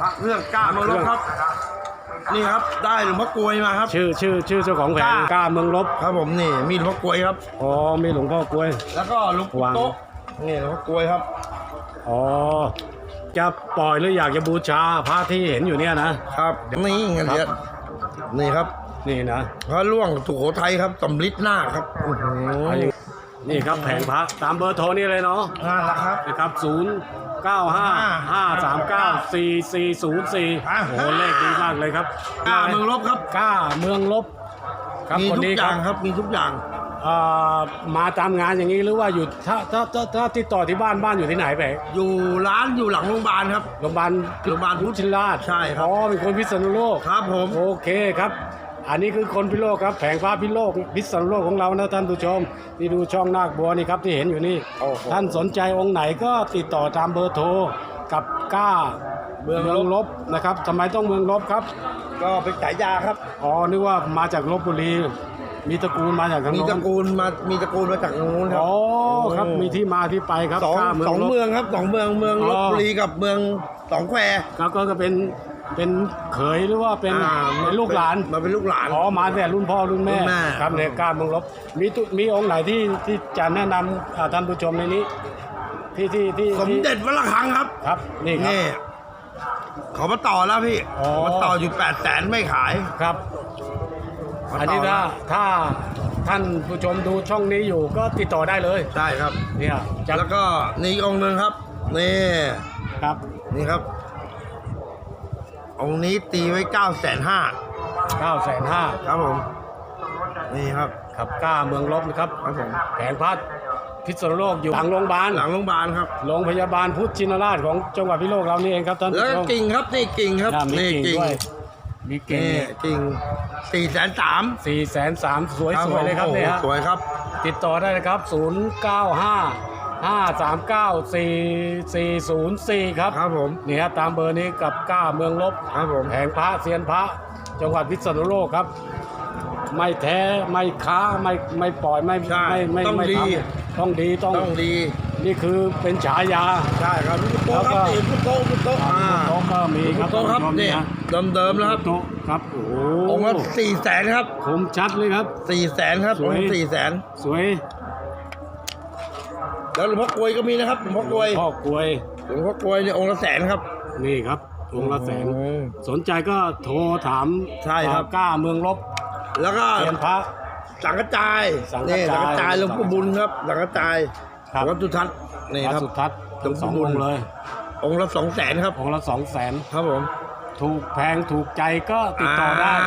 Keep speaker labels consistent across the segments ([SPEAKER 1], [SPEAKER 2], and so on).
[SPEAKER 1] พระเครื่องกล้าเมืองลบครับ นี่ครับได้หลวงพ่อกลวยมาครับ
[SPEAKER 2] ชื่อชื่อชื่อเจ้าของแผง
[SPEAKER 1] กล้า
[SPEAKER 2] กล้าเมืองลบ
[SPEAKER 1] ครับผมนี่มีหลวงพ่อกลวยครับ
[SPEAKER 2] อ๋อมีหลวงพ่อกล้วย
[SPEAKER 1] แล้วก็หลวงปู่
[SPEAKER 2] วาง
[SPEAKER 1] โต๊ะนี่หลวงพ่อกลวยครับ
[SPEAKER 2] อ๋อจะปล่อยหรืออยากจะบูชาพระที่เห็นอยู่เนี่ยนะครับ
[SPEAKER 1] นี่เงินเดือนนี่ครับ
[SPEAKER 2] นี่นะ
[SPEAKER 1] พระล่วงสุโขทัยครับสำลิดหน้าคครับโอ้โห
[SPEAKER 2] เอาอย่างนี่ครับแผงพระตามเบอร์โทรนี่เลยเนาะ
[SPEAKER 1] นั่นแหละครับ
[SPEAKER 2] นะครับ 0 9 5 5 3 9 4 4 0 4
[SPEAKER 1] อ่า
[SPEAKER 2] โอ้โหเลขดีมากเลยครับ
[SPEAKER 1] กล้าเมืองลบครับ
[SPEAKER 2] กล้าเมืองลบครับ
[SPEAKER 1] มี
[SPEAKER 2] คน
[SPEAKER 1] ทุก
[SPEAKER 2] นี้
[SPEAKER 1] อ
[SPEAKER 2] ค
[SPEAKER 1] ย่า
[SPEAKER 2] รับ
[SPEAKER 1] งครับมีทุกอย่าง
[SPEAKER 2] เอ่อมาตามงานอย่างนี้หรือว่าอยู่ถ้าถ้าถ้าถ้าติดต่อที่บ้านบ้านอยู่ที่ไหนไป
[SPEAKER 1] อยู่ร้านอยู่หลังโรงพยาบาลครับ
[SPEAKER 2] โรงพยาบาล
[SPEAKER 1] โรงพยาบาลพุ
[SPEAKER 2] พุ
[SPEAKER 1] ท
[SPEAKER 2] ท
[SPEAKER 1] ธ
[SPEAKER 2] ธิราช
[SPEAKER 1] ใช่ครับ
[SPEAKER 2] อ๋อเป็นคนพิษณุโลก
[SPEAKER 1] ครับผม
[SPEAKER 2] โอเคครับ อันนี้คือคนพิโลกครับแผงฟ้าพิโลกพิษณุโลกของเรานะท่านผู้ชมที่ดูช่องนาคบัวนี่ครับที่เห็นอยู่นี่
[SPEAKER 1] โอ้โห
[SPEAKER 2] ท่านสนใจองค์ไหนก็ติดต่อตามเบอร์โทรกับก้า
[SPEAKER 1] เมืองลบ
[SPEAKER 2] ลบนะครับทำไมต้องเมืองลบครับ
[SPEAKER 1] ก็เป็นฉายาครับ
[SPEAKER 2] อ๋อนึกว่ามาจากลบบุรี มีตระกูลมาจากทาง
[SPEAKER 1] มี
[SPEAKER 2] โน้
[SPEAKER 1] ตระ
[SPEAKER 2] น
[SPEAKER 1] กูลมามีตระกูลมาจากตรงนู้นครับ
[SPEAKER 2] อ๋อครับมีที่มาที่ไปครับ
[SPEAKER 1] สอง
[SPEAKER 2] ก้า
[SPEAKER 1] สอง
[SPEAKER 2] ลบ
[SPEAKER 1] เมืองครับสองเมืองเมือง
[SPEAKER 2] อ๋
[SPEAKER 1] ล
[SPEAKER 2] อ
[SPEAKER 1] บบุรีกับเมืองสองแคว
[SPEAKER 2] ครับก็ก็เป็น เป็นเขยหรือว่าเป็น
[SPEAKER 1] อ่า
[SPEAKER 2] เป็นลูกหลาน
[SPEAKER 1] มาเป็นลูกหลาน
[SPEAKER 2] อ๋อมาแต่รุ่นพ่อรุ่นแม่
[SPEAKER 1] รุ่นแม่
[SPEAKER 2] ครับเนี่ยกล้าเมืองลบมีตุมีองค์ไหนที่ที่จะแนะนำอ่าท่านผู้ชมในนี้ ที่ที่ที่
[SPEAKER 1] สม
[SPEAKER 2] ที่
[SPEAKER 1] เด็จวัดระฆังครับ
[SPEAKER 2] ครับนี่ครับ
[SPEAKER 1] นี่เขามาต่อแล้วพี่
[SPEAKER 2] อ๋อ
[SPEAKER 1] มาต่ออยู่แปดแสนไม่ขาย
[SPEAKER 2] ครับ
[SPEAKER 1] มาต่อ
[SPEAKER 2] อันนี้ถ้าถ้าท่านผู้ชมดูช่องนี้อยู่ก็ติดต่อได้เลย
[SPEAKER 1] ใช่ครับ
[SPEAKER 2] เนี่ยจะ
[SPEAKER 1] แล้วก็นี่อีกองค์หนึ่งครับนี่
[SPEAKER 2] ครับ
[SPEAKER 1] นี่ครับ องค์นี้ตีไว้เก้าแสนห้า
[SPEAKER 2] เก้าแสนห้า
[SPEAKER 1] ครับผม นี่ครับ
[SPEAKER 2] ครับกล้าเมืองลบนะครับ
[SPEAKER 1] ครับผม
[SPEAKER 2] แผงพัดพิษณุโลกอยู่หลังโรงพยาบาล
[SPEAKER 1] หลังโรงพยาบาลครับ
[SPEAKER 2] โรงพยาบาลพุทธชินราชของจังหวัดพิโลกเรานี่เองครับท่าน
[SPEAKER 1] แล้ว
[SPEAKER 2] ผู้ช
[SPEAKER 1] ก็
[SPEAKER 2] ม
[SPEAKER 1] กิ่งครับนี่กิ่งครับ
[SPEAKER 2] อ่ามี
[SPEAKER 1] นี่
[SPEAKER 2] กิ่ง
[SPEAKER 1] กิ่ง
[SPEAKER 2] ด้วยมีกิ่ง
[SPEAKER 1] นี่กิ่งสี่แสนสาม
[SPEAKER 2] สี่แสนสามสวยสวยเลยครับเนี่ยฮะ
[SPEAKER 1] สวยครับ
[SPEAKER 2] ติดต่อได้นะครับ 0 9 5 5 3 9 4 4 0 4 ครับ
[SPEAKER 1] ครับผม
[SPEAKER 2] นี่ฮะตามเบอร์นี้กับก้าเมืองลบ
[SPEAKER 1] ครับผม
[SPEAKER 2] แผงพระเซียนพระ จังหวัดพิษณุโลกครับ ไม่แท้ไม่ค้าไม่ไม่ปล่อยไม่
[SPEAKER 1] ใช่
[SPEAKER 2] ไม่ไม่
[SPEAKER 1] ต้อง
[SPEAKER 2] ไม่
[SPEAKER 1] ดี
[SPEAKER 2] ทำต้องดีต้อง
[SPEAKER 1] ต้องดี
[SPEAKER 2] นี่คือเป็นฉายา
[SPEAKER 1] ใช่ครับพุทโต
[SPEAKER 2] แล้ว
[SPEAKER 1] ค
[SPEAKER 2] ก็
[SPEAKER 1] รับนี่พุทโตพุทโตอ่า
[SPEAKER 2] โต๊ะก็มีค
[SPEAKER 1] พุ
[SPEAKER 2] รั
[SPEAKER 1] ท
[SPEAKER 2] บ
[SPEAKER 1] โตครับ
[SPEAKER 2] ท่านผู้ชม
[SPEAKER 1] นี่
[SPEAKER 2] ฮะ
[SPEAKER 1] เดิมๆแล้วครับ
[SPEAKER 2] โต๊ะครับโอ้โห
[SPEAKER 1] องค์ละสี่แสนครับ
[SPEAKER 2] คมชัดเลยครับ
[SPEAKER 1] สี่แสนครับ
[SPEAKER 2] ส
[SPEAKER 1] อ
[SPEAKER 2] วย
[SPEAKER 1] งค์สี่แสน
[SPEAKER 2] สวย
[SPEAKER 1] แล้วหลวงพ่อกลวยก็มีนะครับหลวงพ่อกลวย
[SPEAKER 2] พ่อกลวย
[SPEAKER 1] หลวงพ่อกลวยเนี่ยองค์ละแสนครับ
[SPEAKER 2] นี่ครับองค์ละแสน
[SPEAKER 1] อืม
[SPEAKER 2] สนใจก็โทรถาม
[SPEAKER 1] ใช่ครับ
[SPEAKER 2] อ่ากล้าเมืองลบ
[SPEAKER 1] แล้วก็
[SPEAKER 2] เซียนพระ
[SPEAKER 1] สังกระจาย
[SPEAKER 2] สังกระจาย
[SPEAKER 1] นี่สังกระจายหลวงปู่บุญครับสังกระจาย
[SPEAKER 2] ครับ
[SPEAKER 1] วัดสุทัศน์นี่
[SPEAKER 2] พระ
[SPEAKER 1] ครับ
[SPEAKER 2] สุทัศน์ทั้งสอง
[SPEAKER 1] หลวงปู่
[SPEAKER 2] องค์
[SPEAKER 1] บุญ
[SPEAKER 2] เลย
[SPEAKER 1] องค์ละสองแสนครับ
[SPEAKER 2] องค์ละสองแสน
[SPEAKER 1] ครับผม
[SPEAKER 2] ถูกแพงถูกใจก็ติดต่อได้า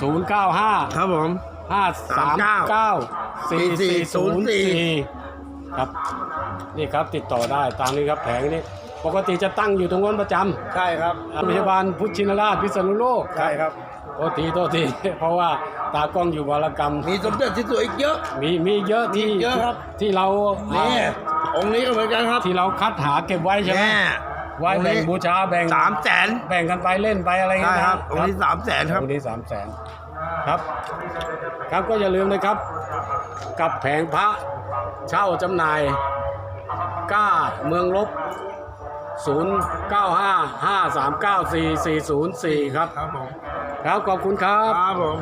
[SPEAKER 2] 0 9 5
[SPEAKER 1] ครับผม
[SPEAKER 2] 5 3 9 4 4 0 4 ครับ นี่ครับติดต่อได้ตามนี้ครับแผงนี้ ปกติจะตั้งอยู่ตรงนั้นประจ
[SPEAKER 1] ใช่ครับำ
[SPEAKER 2] โรงพยาบาลพุทธชินราชพิษณุโลก
[SPEAKER 1] ใช่ครับ
[SPEAKER 2] โทษทีโทษที เพราะว่าตากล้องอยู่วรกรรม
[SPEAKER 1] มีสมเด็จที่สวยอีกเยอะ
[SPEAKER 2] มีมีเยอะที่
[SPEAKER 1] มีเยอะครับ
[SPEAKER 2] ที่เรา
[SPEAKER 1] นี่
[SPEAKER 2] อ่า
[SPEAKER 1] องค์นี้ก็เหมือนกันครับ
[SPEAKER 2] ที่เราคัดหาเก็บไว้ใช่ไหม
[SPEAKER 1] แน่
[SPEAKER 2] ไว้แบ่งบูชาแบ่ง
[SPEAKER 1] สามแสน
[SPEAKER 2] แบ่งกันไปเล่นไปอะไร
[SPEAKER 1] ใช่
[SPEAKER 2] เงี้ย
[SPEAKER 1] ครับ
[SPEAKER 2] นะ
[SPEAKER 1] องค์นี้สามแสนครับ
[SPEAKER 2] องค์นี้สามแสนครับ ครับก็อย่าลืมนะครับ กับแผงพระ เช่าจำหน่ายกล้าเมืองลบ 0 9 5 5 3 9 4 4 0 4 ครับ
[SPEAKER 1] ครับผม
[SPEAKER 2] ครับขอบคุณครับ
[SPEAKER 1] ครับผม